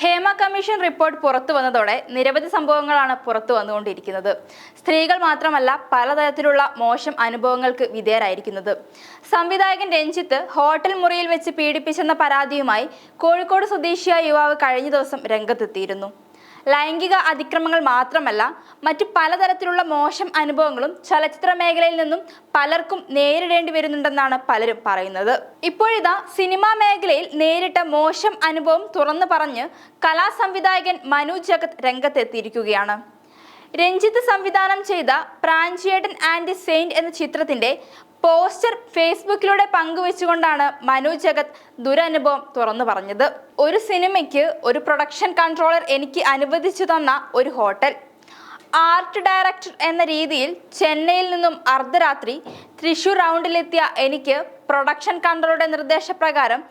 Hema commission report പുറത്തു വന്നതോടെ നിരവധി സംഭവങ്ങളാണ് പുറത്തു വന്നുകൊണ്ടിരിക്കുന്നത്. സ്ത്രീകൾ മാത്രമല്ല പലതരത്തിലുള്ള മോശം അനുഭവങ്ങൾക്ക് വിധേയരായിരിക്കുന്നത്. സംവിധായകൻ രഞ്ജിത്ത് ഹോട്ടൽ മുറിയിൽ വെച്ച് പീഡിപ്പിച്ചെന്ന പരാതിയുമായി കോഴിക്കോട് സ്വദേശിയായ യുവാവ് കഴിഞ്ഞ ദിവസം രംഗത്തെത്തിയിരുന്നു. ലൈംഗിക അതിക്രമങ്ങൾ മാത്രമല്ല മറ്റു പലതരത്തിലുള്ള മോശം അനുഭവങ്ങളും ചലച്ചിത്ര മേഖലയിൽ നിന്നും പലർക്കും നേരിടേണ്ടി വരുന്നുണ്ടെന്നാണ് പലരും പറയുന്നത്. ഇപ്പോഴിതാ സിനിമാ മേഖലയിൽ നേരിട്ട മോശം അനുഭവം തുറന്നു പറഞ്ഞ് കലാസംവിധായകൻ മനു ജഗത് രംഗത്തെത്തിയിരിക്കുകയാണ്. രഞ്ജിത്ത് സംവിധാനം ചെയ്ത പ്രാഞ്ചിയേട്ടൻ ആൻഡ് സെയിന്റ് എന്ന ചിത്രത്തിന്റെ പോസ്റ്റർ ഫേസ്ബുക്കിലൂടെ പങ്കുവെച്ചുകൊണ്ടാണ് മനു ജഗത് ദുരനുഭവം തുറന്നു പറഞ്ഞത്. ഒരു സിനിമയ്ക്ക് ഒരു പ്രൊഡക്ഷൻ കൺട്രോളർ എനിക്ക് അനുവദിച്ചു തന്ന ഒരു ഹോട്ടൽ ആർട്ട് ഡയറക്ടർ എന്ന രീതിയിൽ ചെന്നൈയിൽ നിന്നും അർദ്ധരാത്രി തൃശൂർ റൗണ്ടിലെത്തിയ എനിക്ക് പ്രൊഡക്ഷൻ കൺട്രോളറുടെ നിർദ്ദേശപ്രകാരം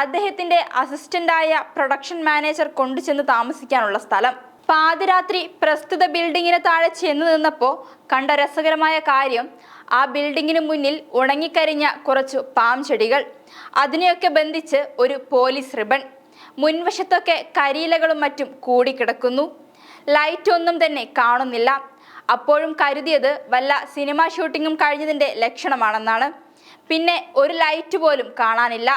അദ്ദേഹത്തിന്റെ അസിസ്റ്റന്റായ പ്രൊഡക്ഷൻ മാനേജർ കൊണ്ടുചെന്ന് താമസിക്കാനുള്ള സ്ഥലം. പാതിരാത്രി പ്രസ്തുത ബിൽഡിങ്ങിന് താഴെ ചെന്ന് നിന്നപ്പോൾ കണ്ട രസകരമായ കാര്യം ആ ബിൽഡിങ്ങിന് മുന്നിൽ ഉണങ്ങിക്കരിഞ്ഞ കുറച്ചു പാം ചെടികൾ. അതിനെയൊക്കെ ബന്ധിച്ച് ഒരു പോലീസ് റിബൺ. മുൻവശത്തൊക്കെ കരിയിലകളും മറ്റും കൂടിക്കിടക്കുന്നു. ലൈറ്റ് ഒന്നും തന്നെ കാണുന്നില്ല. അപ്പോഴും കരുതിയത് വല്ല സിനിമാ ഷൂട്ടിങ്ങും കഴിഞ്ഞതിന്റെ ലക്ഷണമാണെന്നാണ്. പിന്നെ ഒരു ലൈറ്റ് പോലും കാണാനില്ല.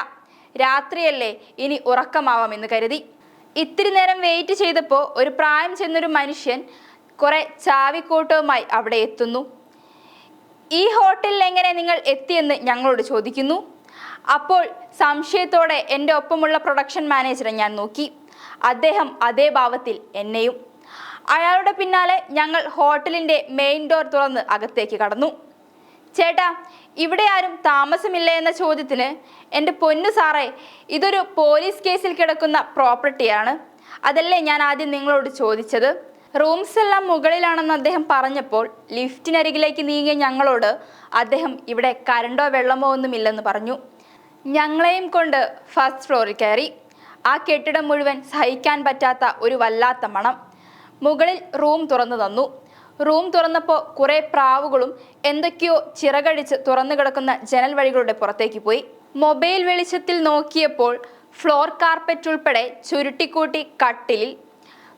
രാത്രിയല്ലേ ഇനി ഉറക്കമാവാമെന്ന് കരുതി. ഇത്തിരി നേരം വെയിറ്റ് ചെയ്തപ്പോൾ ഒരു പ്രായം ചെന്നൊരു മനുഷ്യൻ കുറേ ചാവിക്കൂട്ടവുമായി അവിടെ എത്തുന്നു. ഈ ഹോട്ടലിൽ എങ്ങനെ നിങ്ങൾ എത്തിയെന്ന് ഞങ്ങളോട് ചോദിക്കുന്നു. അപ്പോൾ സംശയത്തോടെ എന്റെ ഒപ്പമുള്ള പ്രൊഡക്ഷൻ മാനേജറെ ഞാൻ നോക്കി. അദ്ദേഹം അതേ ഭാവത്തിൽ എന്നെയും. അയാളുടെ പിന്നാലെ ഞങ്ങൾ ഹോട്ടലിന്റെ മെയിൻ ഡോർ തുറന്ന് അകത്തേക്ക് കടന്നു. ചേട്ടാ ഇവിടെ ആരും താമസമില്ല എന്ന ചോദ്യത്തിന് എന്റെ പൊന്നു സാറേ ഇതൊരു പോലീസ് കേസിൽ കിടക്കുന്ന പ്രോപ്പർട്ടിയാണ് അതല്ലേ ഞാൻ ആദ്യം നിങ്ങളോട് ചോദിച്ചത്? റൂംസ് എല്ലാം മുകളിലാണെന്ന് അദ്ദേഹം പറഞ്ഞപ്പോൾ ലിഫ്റ്റിനരികിലേക്ക് നീങ്ങിയ ഞങ്ങളോട് അദ്ദേഹം ഇവിടെ കരണ്ടോ വെള്ളമോ ഒന്നുമില്ലെന്ന് പറഞ്ഞു. ഞങ്ങളെയും കൊണ്ട് ഫസ്റ്റ് ഫ്ലോറിൽ കയറി. ആ കെട്ടിടം മുഴുവൻ സഹിക്കാൻ പറ്റാത്ത ഒരു വല്ലാത്ത മണം. മുകളിൽ റൂം തുറന്നു തന്നു. റൂം തുറന്നപ്പോൾ കുറേ പ്രാവുകളും എന്തൊക്കെയോ ചിറകടിച്ച് തുറന്നു കിടക്കുന്ന ജനൽ വഴികളുടെ പുറത്തേക്ക് പോയി. മൊബൈൽ വെളിച്ചത്തിൽ നോക്കിയപ്പോൾ ഫ്ലോർ കാർപ്പറ്റ് ഉൾപ്പെടെ ചുരുട്ടിക്കൂട്ടി കട്ടിലിൽ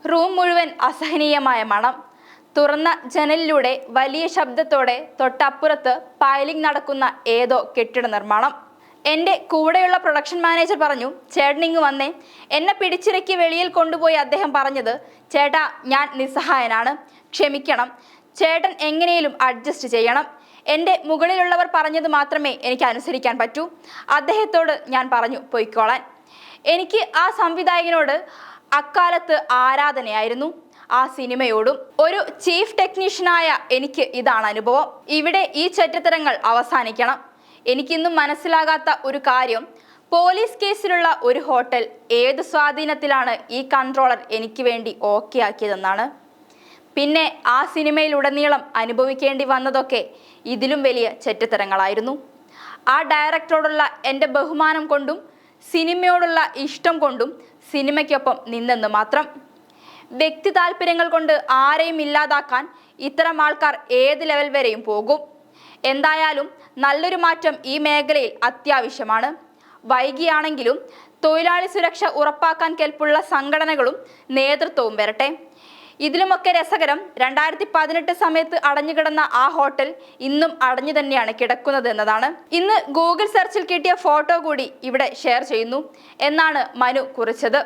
റൂം മുഴുവൻ അസഹനീയമായ മണം. തുറന്ന ജനലിലൂടെ വലിയ ശബ്ദത്തോടെ തൊട്ടപ്പുറത്ത് പൈലിംഗ് നടക്കുന്ന ഏതോ കെട്ടിട നിർമ്മാണം. എന്റെ കൂടെയുള്ള പ്രൊഡക്ഷൻ മാനേജർ പറഞ്ഞു ചേട്ടനിങ് വന്നേ. എന്നെ പിടിച്ചിറക്കി വെളിയിൽ കൊണ്ടുപോയി അദ്ദേഹം പറഞ്ഞത് ചേട്ടാ ഞാൻ നിസ്സഹായനാണ്. ക്ഷമിക്കണം. ചേട്ടൻ എങ്ങനെയും അഡ്ജസ്റ്റ് ചെയ്യണം. എന്റെ മുകളിലുള്ളവർ പറഞ്ഞത് മാത്രമേ എനിക്ക് അനുസരിക്കാൻ പറ്റൂ. അദ്ദേഹത്തോട് ഞാൻ പറഞ്ഞു പൊയ്ക്കോളാൻ. എനിക്ക് ആ സംവിധായകനോട് അക്കാലത്ത് ആരാധനയായിരുന്നു. ആ സിനിമയോടും ഒരു ചീഫ് ടെക്നീഷ്യനായ എനിക്ക് ഇതാണ് അനുഭവം. ഇവിടെ ഈ ചരിത്രങ്ങൾ അവസാനിക്കണം. എനിക്കിന്നും മനസ്സിലാകാത്ത ഒരു കാര്യം. പോലീസ് കേസിലുള്ള ഒരു ഹോട്ടൽ ഏത് സ്വാധീനത്തിലാണ് ഈ കൺട്രോളർ എനിക്ക് വേണ്ടി ഓക്കെ ആക്കിയതെന്നാണ്. പിന്നെ ആ സിനിമയിലുടനീളം അനുഭവിക്കേണ്ടി വന്നതൊക്കെ ഇതിലും വലിയ ചെറ്റത്തരങ്ങളായിരുന്നു ആ ഡയറക്ടറോടുള്ള എന്റെ ബഹുമാനം കൊണ്ടും സിനിമയോടുള്ള ഇഷ്ടം കൊണ്ടും സിനിമയ്ക്കൊപ്പം നിന്നെന്ന് മാത്രം. വ്യക്തി താല്പര്യങ്ങൾ കൊണ്ട് ആരെയും ഇല്ലാതാക്കാൻ ഇത്തരം ആൾക്കാർ ഏത് ലെവൽ വരെയും പോകും. എന്തായാലും നല്ലൊരു മാറ്റം ഈ മേഖലയിൽ അത്യാവശ്യമാണ്. വൈകിയാണെങ്കിലും തൊഴിലാളി സുരക്ഷ ഉറപ്പാക്കാൻ കെൽപ്പുള്ള സംഘടനകളും നേതൃത്വവും വരട്ടെ. ഇതിലുമൊക്കെ രസകരം രണ്ടായിരത്തി പതിനെട്ട് സമയത്ത് അടഞ്ഞുകിടന്ന ആ ഹോട്ടൽ ഇന്നും അടഞ്ഞു തന്നെയാണ് കിടക്കുന്നത് എന്നതാണ്. ഇന്ന് ഗൂഗിൾ സെർച്ചിൽ കിട്ടിയ ഫോട്ടോ കൂടി ഇവിടെ ഷെയർ ചെയ്യുന്നു. എന്നാണ് മനു കുറിച്ചത്.